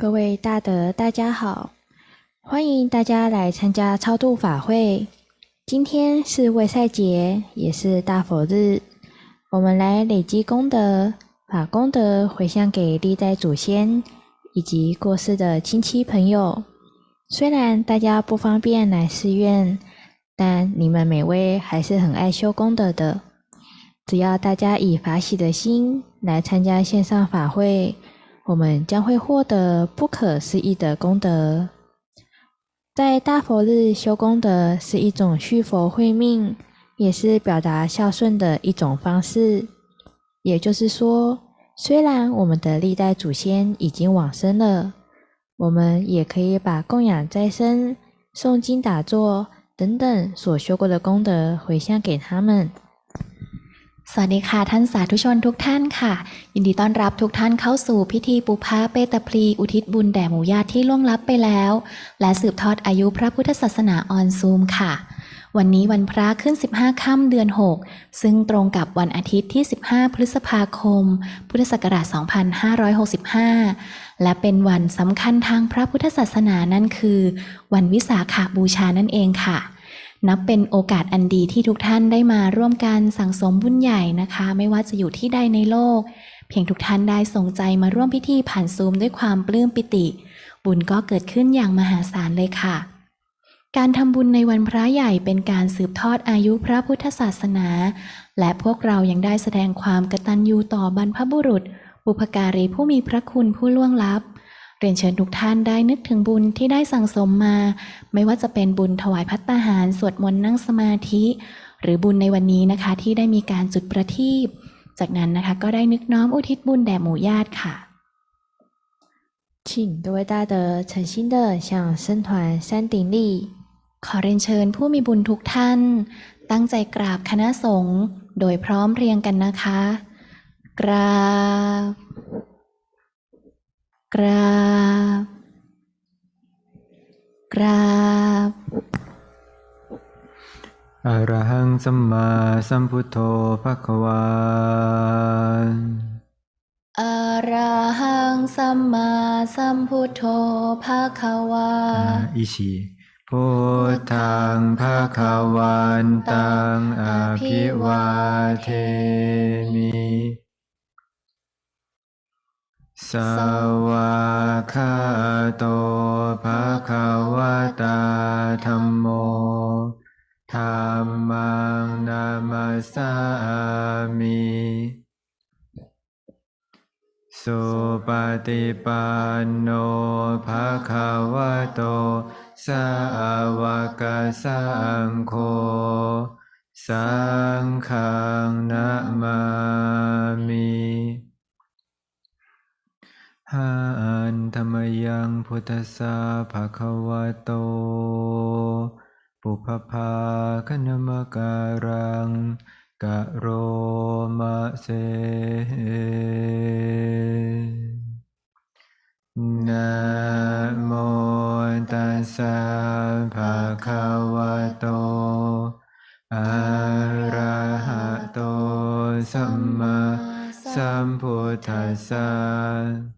各位大德，大家好！欢迎大家来参加超度法会。今天是卫赛节，也是大佛日，我们来累积功德，把功德回向给历代祖先以及过世的亲戚朋友。虽然大家不方便来寺院，但你们每位还是很爱修功德的。只要大家以法喜的心来参加线上法会，我们将会获得不可思议的功德。在大佛日修功德是一种续佛慧命，也是表达孝顺的一种方式。也就是说，虽然我们的历代祖先已经往生了，我们也可以把供养斋生、诵经打坐等等所修过的功德回向给他们。 สวัสดีค่ะท่านสาธุชนทุกท่านค่ะ ยินดีต้อนรับทุกท่านเข้าสู่พิธีปุพาเปตพลีอุทิศบุญแด่หมู่ญาติที่ล่วงลับไปแล้ว และสืบทอดอายุพระพุทธศาสนาออนซูมค่ะ วันนี้วันพระขึ้น 15 ค่ำเดือน 6 ซึ่งตรงกับวันอาทิตย์ที่ 15 พฤษภาคม พุทธศักราช 2565 และเป็นวันสำคัญทางพระพุทธศาสนานั่นคือ วันวิสาขาบูชานั่นเองค่ะ นับเป็นโอกาสอันดีที่ทุกท่านได้มาร่วมกันสั่งสมบุญใหญ่นะคะ ไม่ว่าจะอยู่ที่ใดในโลก เพียงทุกท่านได้ส่งใจมาร่วมพิธีผ่านซูมด้วยความปลื้มปิติ บุญก็เกิดขึ้นอย่างมหาศาลเลยค่ะ การทำบุญในวันพระใหญ่เป็นการสืบทอดอายุพระพุทธศาสนา และพวกเรายังได้แสดงความกตัญญูต่อบรรพบุรุษ บุพการีผู้มีพระคุณผู้ล่วงลับ เรียนเชิญทุกท่านได้นึกถึงบุญที่ได้สั่งสมมา ไม่ว่าจะเป็นบุญถวายพัตตาหาร สวดมนต์นั่งสมาธิ หรือบุญในวันนี้นะคะที่ได้มีการจุดประทีป จากนั้นนะคะก็ได้นึกน้อมอุทิศบุญแด่หมู่ญาติค่ะ 请各位大德诚心的向僧团山顶立。 ขอเรียนเชิญผู้มีบุญทุกท่าน ตั้งใจกราบคณะสงฆ์โดยพร้อมเพรียงกันนะคะ กราบ กราบ กราบอะระหังสัมมาสัมพุทโธภะคะวาอะระหังสัมมาสัมพุทโธภะคะวาอ่าอิชิพุทธังภะคะวันตังอภิวาเทมิ สวากขาโตภะคะวะตาธัมโมธัมมังนามัสสามิสุปฏิปันโนภะคะวะโต สาวกสังโฆ สังฆังนะมา หันธรรมยังพุทธสาภะคะวะโต ปุพพาคณมการังกะโรมะเสนะโมตัสสะภะคะวะโต อะระหะโต สัมมาสัมพุทธัสสะ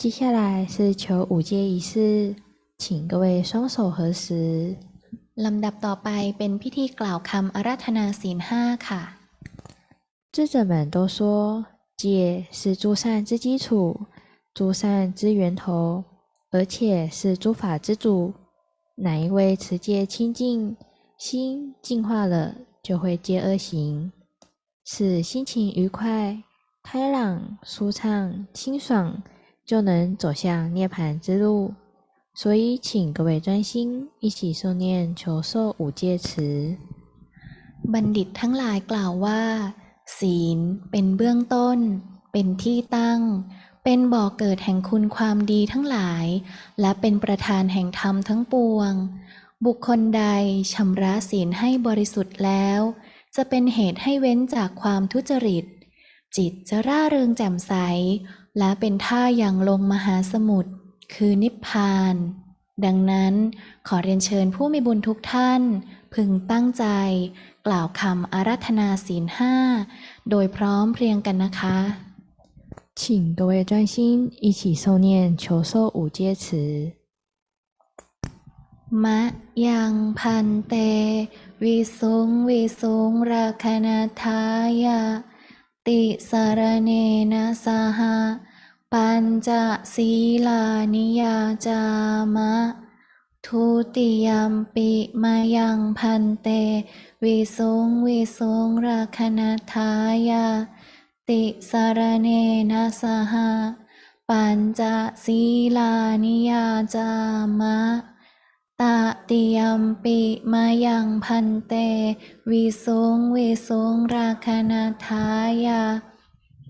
接下来是求五戒仪式，请各位双手合十。 ลำดับต่อไปเป็นพิธีกล่าวคำอาราธนาศีลห้าค่ะ 智者们都说，戒是诸善之基础，诸善之源头，而且是诸法之主。哪一位持戒清净，心净化了，就会戒恶行，使心情愉快、开朗、舒畅、清爽， 就能走向涅槃之路。所以，请各位专心一起诵念求受五戒词。 บัณฑิตทั้งหลายกล่าวว่า ศีลเป็นเบื้องต้น เป็นที่ตั้ง เป็นบ่อเกิดแห่งคุณความดีทั้งหลาย และเป็นประธานแห่งธรรมทั้งปวง บุคคลใดชำระศีลให้บริสุทธิ์แล้ว จะเป็นเหตุให้เว้นจากความทุจริต จิตจะร่าเริงแจ่มใส และเป็นท่าอย่างลงมหาสมุทรคือนิพพาน ดังนั้นขอเรียนเชิญผู้มีบุญทุกท่าน พึงตั้งใจ กล่าวคำอารัธนาศีลห้า โดยพร้อมเพรียงกันนะคะ 请各位专心一起诵念求受五阶词。 มะยังพันเต วิสุงวิสุงราคณทายา ติสารเนนะสหะปัญจศีลานิยาจามะ ทุติยมปิมายังพันเต วิสุงวิสุงราคณทายา ติสารเนนะสหะปัญจศีลานิยาจามะ ตติยมปิมายังพันเต วิสุงวิสุงราคณทายา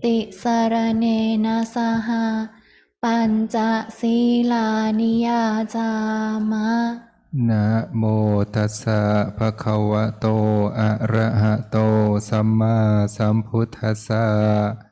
ติสารเนนะสหะปัญจศีลานิยาจามะนะโมตัสสะภะคะวะโต อะระหะโต สัมมาสัมพุทธัสสะ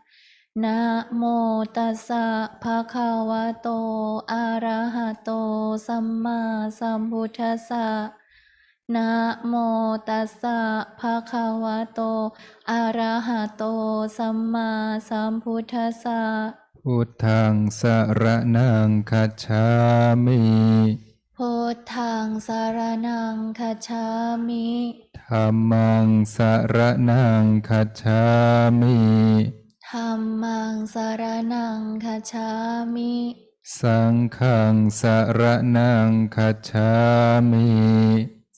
นะโมตัสสะภะคะวะโต อะระหะโต สัมมาสัมพุทธัสสะนะโมตัสสะภะคะวะโต อะระหะโต สัมมาสัมพุทธัสสะพุทธังสรนังคัจฉามิพุทธังสารนังคัจฉามิธัมมังสรนังคัจฉามิ ธัมมังสารนังคัจฉามิสังฆังสรนังคัจฉามิ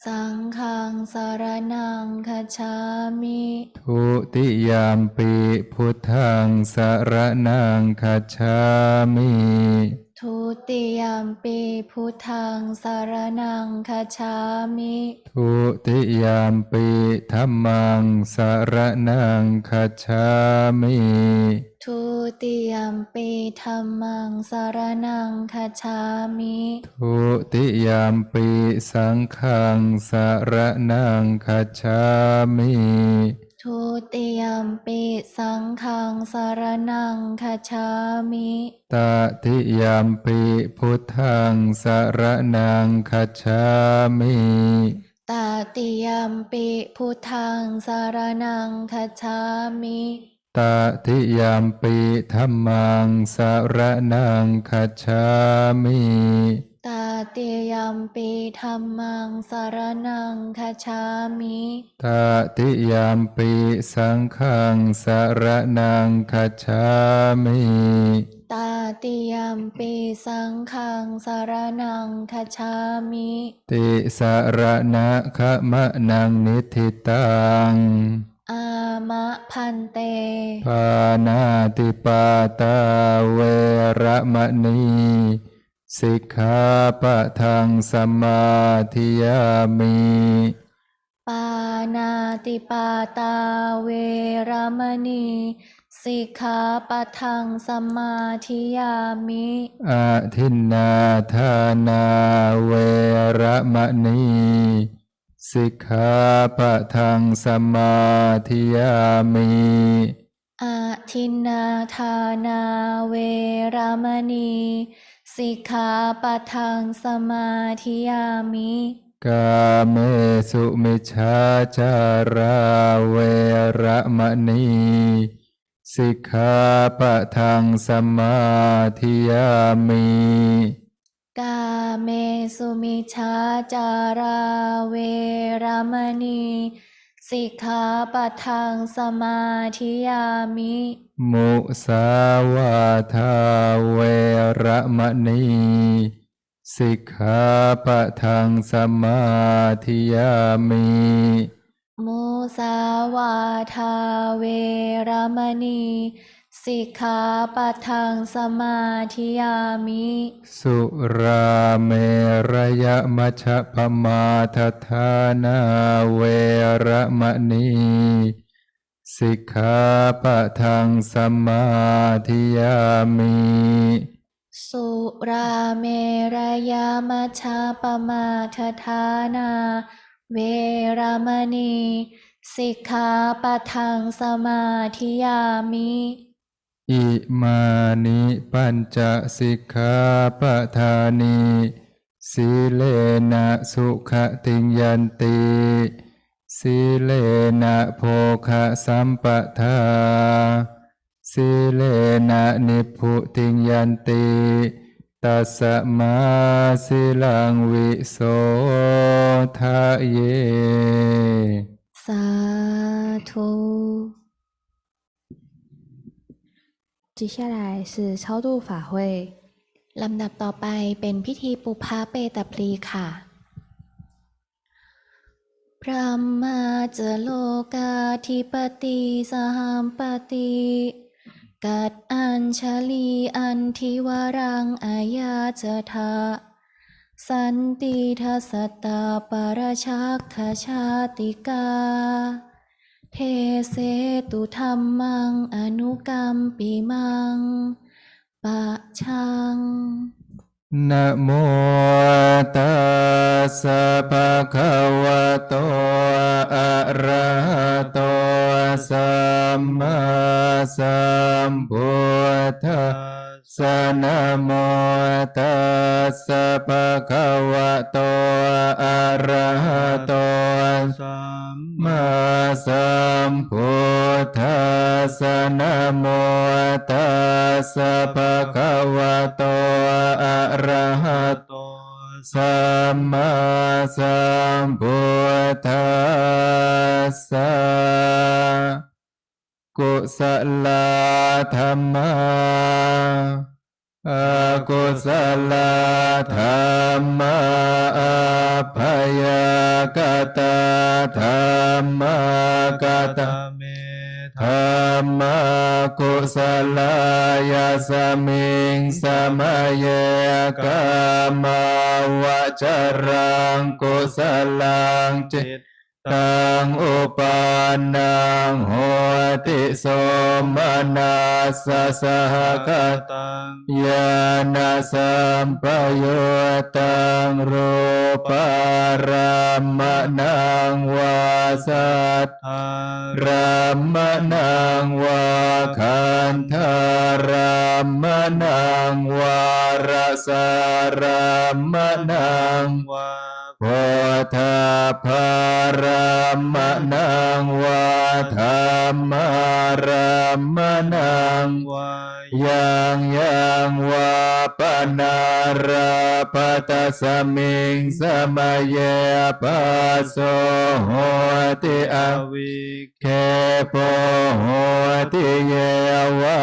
สังฆังสารนังคัจฉามิ ทุติยามปิพุทธังสรนังคัจฉามิ ทุติยมปีพุทธังสารนังคัจฉามิทุติยามปิธัมมังสรนังคัจฉามิ ทุติยมปีธรรมังสารนังคัจฉามิ ทุติยามปิสังฆังสรนังคัจฉามิ ทุติยมปีสังฆังสารนังคัจฉามิตติยามปิพุทธังสรนังคัจฉามิตติยมปีพุทธังสารนังคัจฉามิตติยามปิธัมมังสรนังคัจฉามิ ตติยมปีธรรมังสารนังคัจฉามิตติยามปิสังฆังสรนังคัจฉามิตาติยมปีสังฆังสารนังคัจฉามิติสรณะขะมะนังนิทิตัง อามะพันเต ปานาติปาตาเวระมณี สิกขาปะทังสมาธิยามิปานาติปาตาเวรมณีสิกขาปะทังสมาธิยามิอาทินนาทานาเวระมณีสิกขาปะทังสมาธิยามิอาทินนาทานาเวรมณี สิกขาปะทังสมาธิยามิกาเมสุมิชฌาจาราเวระมณีสิกขาปะทังสมาธิยามิกาเมสุมิชาจาราเวรมณี สิกขาปะทังสมาธิยามิ มุสาวาทาเวระมณี สิกขาปะทังสมาธิยามิมุสาวาทาเวรมณี สิกขาปัทังสมาธิยามิ สุราเมรยมัชฌะพมาทฐานาเวระมณีสิกขาปะทังสมาธิยามิ สุราเมรยามัชฌาปมาทฐานา เวรมณี สิกขาปัทังสมาธิยามิ อิมานิปัญจสิกขาปทานิสีเลนะสุขติยันติสีเลนะโภคะสัมปทาสีเลนะนิพุติยันติตัสมาสิลังวิโสทะเย สาธุ 接下来是超度法会。 ลำดับต่อไปเป็นพิธีปุพพะเปตพลีค่ะ พระมาเจโลกาธิปติสหัมปติ กัดอัญชลีอันทิวรังอายาจทาสันติทัสสตาปรชักขชาติกา เทเสตุธรรมัง อนุกรรมปิมัง ปะชังนะโมตัสสะภะคะวะโต อะระหะโต สัมมาสัมพุทธัส สนะโมตัสสะภะคะวะโตอะระหะโตสัมมาสัมพุทธัสสะนะโมตัสสะภะคะวะโตอะระหะโตโตสัมมาสัมพุทธัสสะ กุศลธรรมาอากุศลธรรมาอภัยกตาธรรมกตาเมธรรมกุศลายาสมิงสมัยเยกามาวจรังกุศลังจิตจิ ตังอุปานังโหติสมนัสสะสหกตังยานาสัมปยุตตังรูปารามนังวาสัททารัมมนังวาคันธารัมมนังวารสารัมมนังวา โพธาภารัมนังวาธรรมรัมมนังวา ยังยังวาปนาราปตสมิงสมัยเยปัสโสโหติออวิวิเคโปโหติเยวา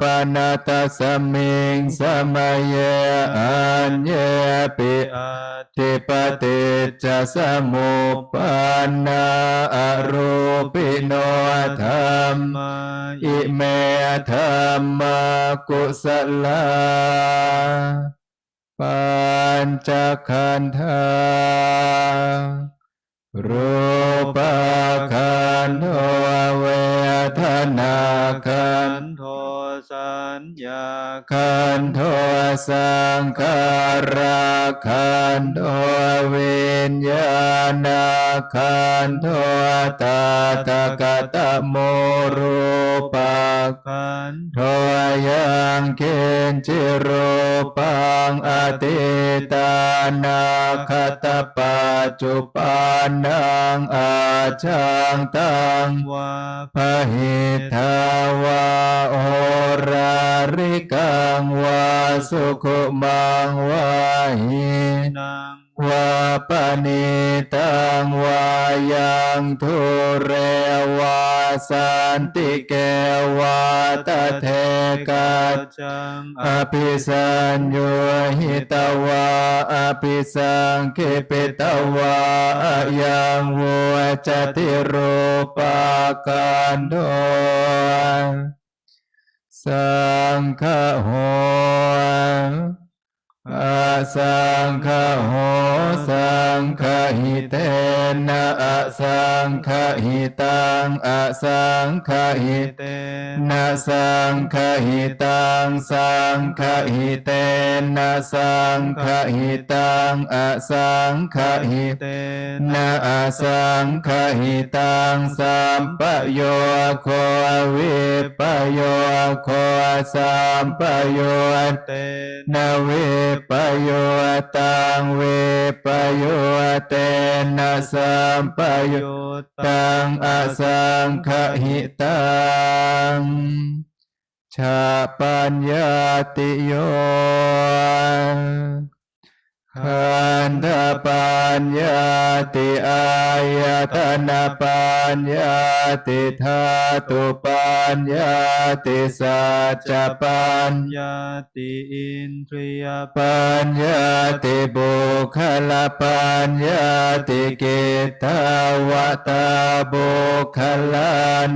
ปนาตสมิงสมัยเยอันเยปิอาทิปติจจสมุปปานาอรูปิโนธรรมมาอิเมธรรมกุศลาปัญจคันธารู ญญาขันโทสังขาราขันโทวิญญาณขันโทตาตากตโมรูปาขันโทยังเกินจิรูปังอติตานาคตปัจจุปานังอาจังตังวาพหิทาวาโอราริกังวาสุขุมังวาหินังวาปณิตังวายังทุเรวาสันติเกวาตเทกัจจังอภิสัญโยหิตวาอภิสังคิปิตวาอยังวัจติรูปากันโด สังฆโห อาสังฆโหสังฆหิเตนะอะสังฆหิตังอะสังฆหิเตนะสังฆหิตังสังฆหิเตนะสังฆหิตังอะสังฆหิเตนะอะสังฆหิตังสัมปโยโควิปโยโคสัมปโยเตนะเวปโยตังเวปโยเตนะสัมปโยตังอาสังขหิตังชาปัญญาติโย ขันธปัญญาติอายตนะปัญญาติธาตุปัญญาติสัจจะปัญญาติอินทรียปัญญาติบุคลปัญญาติกิตาวตาบุคลา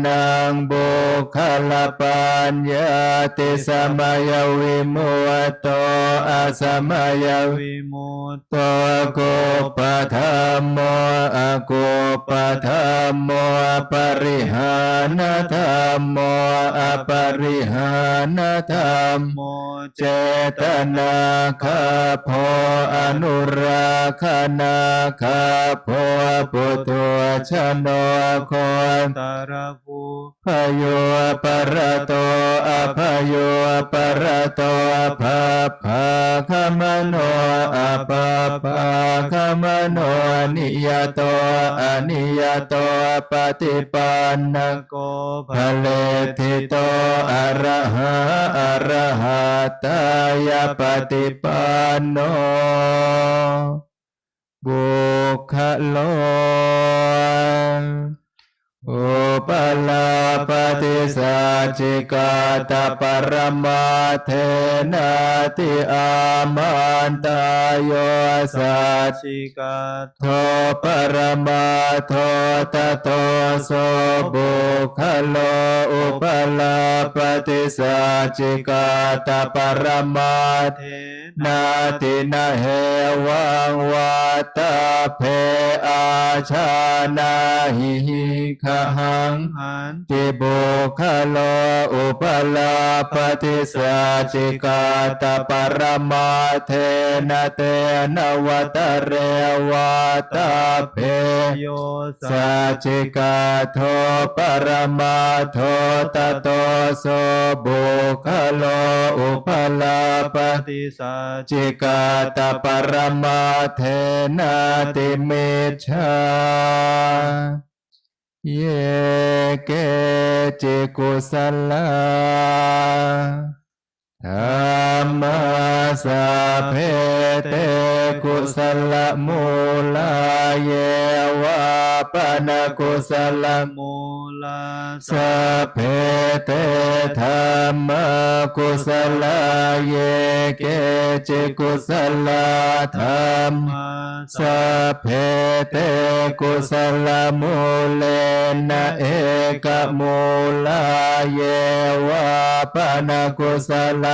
นังบุคลปัญญาติสมัยวิมุตโตอาสมัยวิวิมุตโตโกปะธรรมโมอะโกปะธรรมโมปริหานธรรมโมอปริหานธรรมโมเจตนาคาโพอนุราคนาคาโพปุตุชนโคนตาระภูพโยปรโตอภโยปรโตภาภาคมโนอภาภาคมโนนิยโตอนิยโตปฏิปันนโกภะเลทิโตอะระหะอะระหะตายาปฏิปันโนบุคโล อุปลาปฏิสัจจิกาตปรมาเทนาติอามันตายโยสัจชิกาโทปรมาโทตโตโสบุคโลอุปลาปฏิสัจจิกาตปรมาเทนาตินาเหวังวัตาเพอาชานาหิหิขหังหันติบุคโลอุปลาปฏิสัจจิกาตปรมาเทนะเตนวัตเรวัตาเพโยสัจจิกาโทปรมาโทตโตโสบุคโลอุปลาปปฏิฏิสัจจิกาตปรมาเทนาติเมชา เยเกจิกุสลา ธรรมาสาเพเตกุสลมูลาเยวาปนกุสลมูลาสัพเพเตธรรมกุศลาเยเกจิกุศลธรรมมาสัพเพเตกุศลมูเลนะเอกมูลาเยวาปนกุศลมู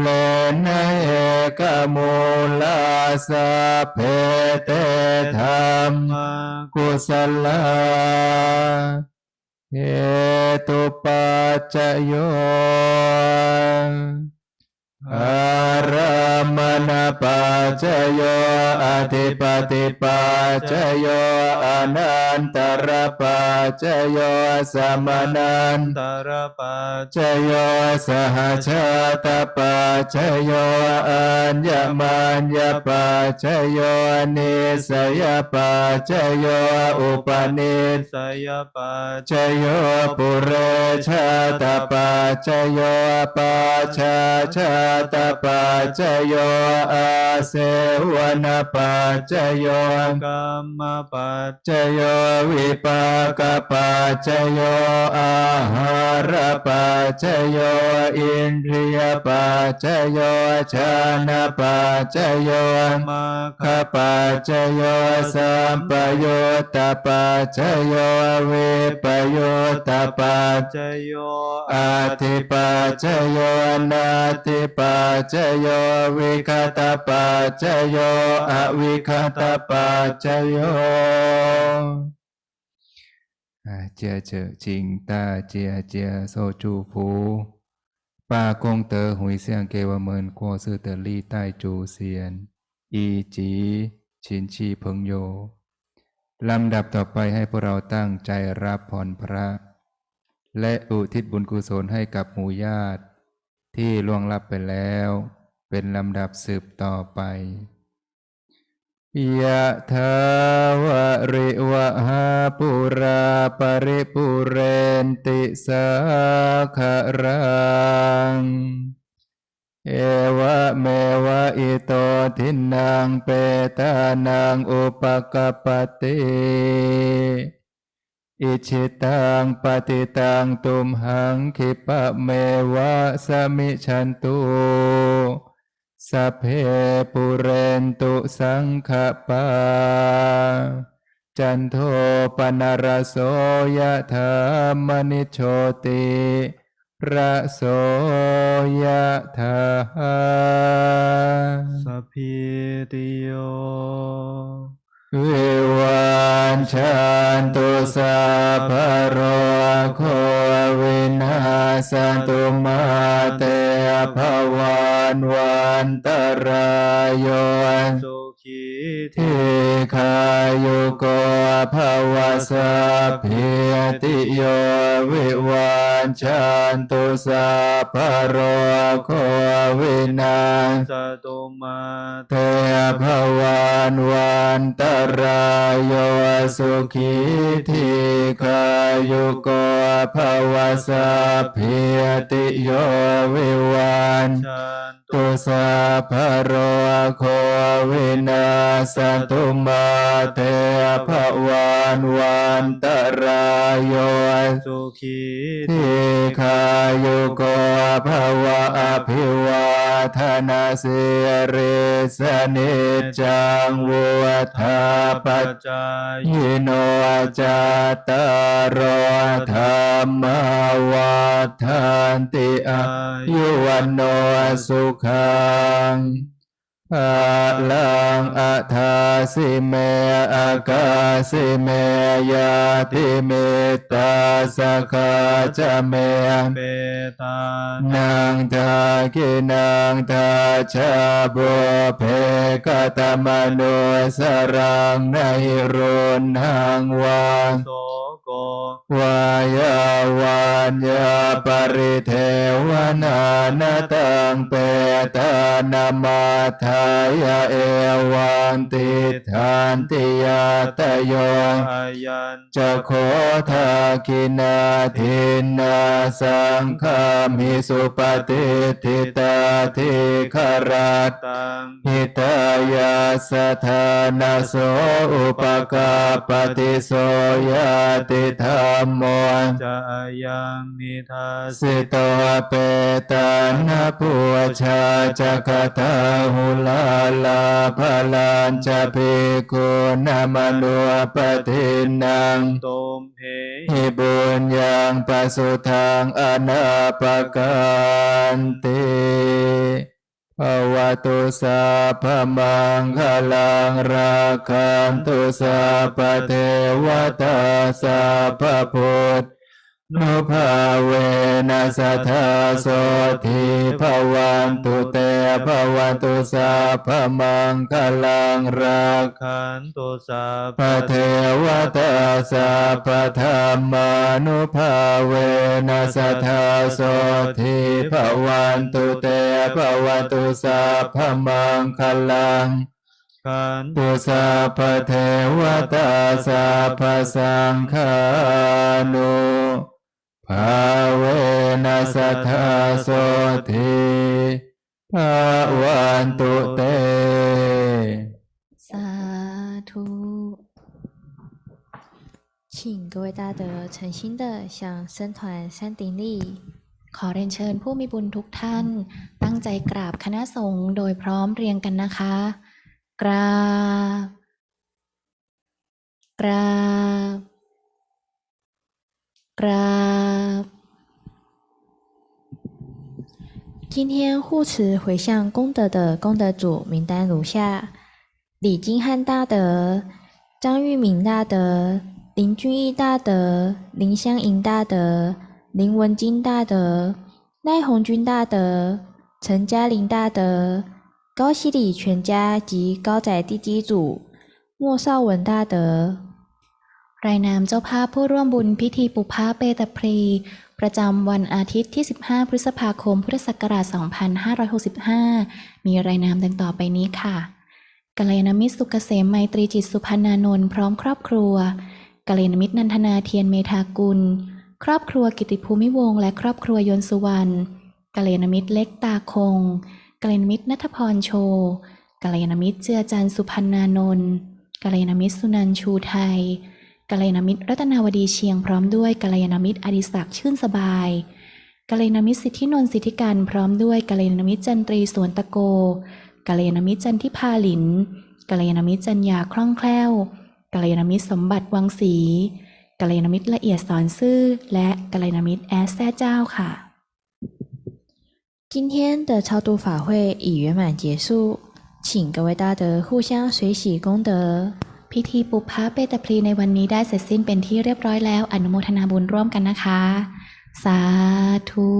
เลนเอกมูลาสัพเพเตธรรมกุศลาเหตุปัจจโยอารา ปัจจโยอธิปติปัจจโยอนันตรปัจจโยสมนันตระปัจจโยสหชาตปัจจโยอัญญมัญญปัจจโยนิสยปัจจโยอุปนิสสยปัจจโยปุเรชาตปัจจโยปัจชาชาตปัจจโยอาเสวนปัจจโยกรรมปัจจโยวิปากปัจจโยอาหารปัจจโยอินทรียปัจจโยชานปัจจโยมาขปัจจโยสัมปโยตปัจจโยวิปโยตปัจจโยอาทิปัจจโยนาทิปัจจโยวิคตปัจจโยอวิคตปัจจโยอาเจียเจอจิงตาเจียเจียโซจูผูปากงเตอหุยเสียงเกวเมินกัวซือเตอลี่ใต้จูเซียน อีจีชินชีพงโย ลำดับต่อไปให้พวกเราตั้งใจรับพรพระ และอุทิศบุญกุศลให้กับหมู่ญาติ ที่ล่วงลับไปแล้ว เป็นลำดับสืบต่อไปยะทาวะริวะหาปุราปริปุเรนติสาคารัง เอวะเมวะอิโตทินังเปตานังอุปกปปติอิชิตังปฏิตังตุมหังคิปะเมวะสมิชันตุ สัพเพปุเรนตุสังขปา จันโทปนรสโสยะธามนิโชติระโสยะธาสัพพิติโยวิวันชันตุสัพพะโรโควินาสตุมาเตภวันวั นตรายโยสุขีทิทิขายุโกภวสัพพิติโยวิวันชันตุสัพพโรโควินาสตุมาเตภวันวันตรายโยสุขีทีขายุโกภวสัพพิติโยวิวันชัน ตุสัพโรโควินาสตุมาเตภวันวันตรายโยสุขีทิขายุโกภวะอภิวาทนาสิริสนิจังวุธาปัจจายโนจาตารโธรรมวัฏานติอายุวันโนสุขงภาลังอัฏฐาสิเมอากาสิเมยาติเมตตาสกาจเมเปตานนางทากินางทาชาบุเพกตมโนสรังในรุนหังวางโวายาวันยาปริเทวนานาตังเปตานามาทายาเอวันติทานติยาตโยอายันจะโคทาคินาทินาสังฆามิสุปฏิทิตาทิคาราตตังหิตายาสธานาโสอุปกาปฏิโสยติธรรมโมจะยังนิทัสสิโตเปตานาปุชาจักตาหุลาลาภลันจะภิกุนามนุปทินังตุมเหหิบุญยังปัสสุทางอนาปกันติ ภวตุสัพพมังคลังราคันตุสัพเทวตาสัพพุท นุภาเวนัสทธาโสทิภวันตุเตภวันตุสัพพมังคลังรักขันตุสัพเทวตาสัพธรรมานุภาเวนัสทธาโสทิภวันตุเตภวันตุสัพพมังคลังขันตุสัพเทวตาสัพพสังฆานุ ภาเวนัสทธาโสทิภ อาวันตุเต สาธุ 请各位大德诚心的向僧团山顶礼。 ขอเรียนเชิญผู้มีบุญทุกท่าน ตั้งใจกราบคณะสงฆ์โดยพร้อมเพรียงกันนะคะ กราบ กราบ 啦！今天护持回向功德的功德主名单如下：李金汉大德、张玉敏大德、林俊义大德、林香莹大德、林文金大德、赖红军大德、陈嘉玲大德、高希礼全家及高仔弟弟组、莫少文大德。 รายนามเจ้าภาพผู้ร่วมบุญพิธีปุพาเปตพรี ประจำวันอาทิตย์ที่ 15 พฤษภาคม พุทธศักราช 2565 มีรายนามดังต่อไปนี้ค่ะกัลยาณมิตรสุกเกษมไมตรีจิตสุพันนานนท์พร้อมครอบครัวกัลยาณมิตรนันทนาเทียนเมธากุล ครอบครัวกิติภูมิวงศ์และครอบครัวยนสุวรรณกัลยาณมิตรเล็กตาคงกัลยาณมิตรนัทพรโชกัลยาณมิตรเจือจันสุพันนานนท์กัลยาณมิตรสุนันชูไทย กัลยาณมิตรรัตนาวดีเชียงพร้อมด้วยกัลยาณมิตรอดิศักดิ์ชื่นสบายกัลยาณมิตรสิทธินนท์สิทธิการพร้อมด้วยกัลยาณมิตรจันตรีสวนตะโกกัลยาณมิตรจันทิพาหลินกัลยาณมิตรจันยาคล่องแคล่วกัลยาณมิตรสมบัติวังศรีกัลยาณมิตรละเอียดสอนซื่อและกัลยาณมิตรแอสแซ่เจ้าค่ะ 今天的超度法会已圆满结束，请各位大德互相随喜功德。 พิธีปุพพะเปตพลีในวันนี้ได้เสร็จสิ้นเป็นที่เรียบร้อยแล้ว อนุโมทนาบุญร่วมกันนะคะ สาธุ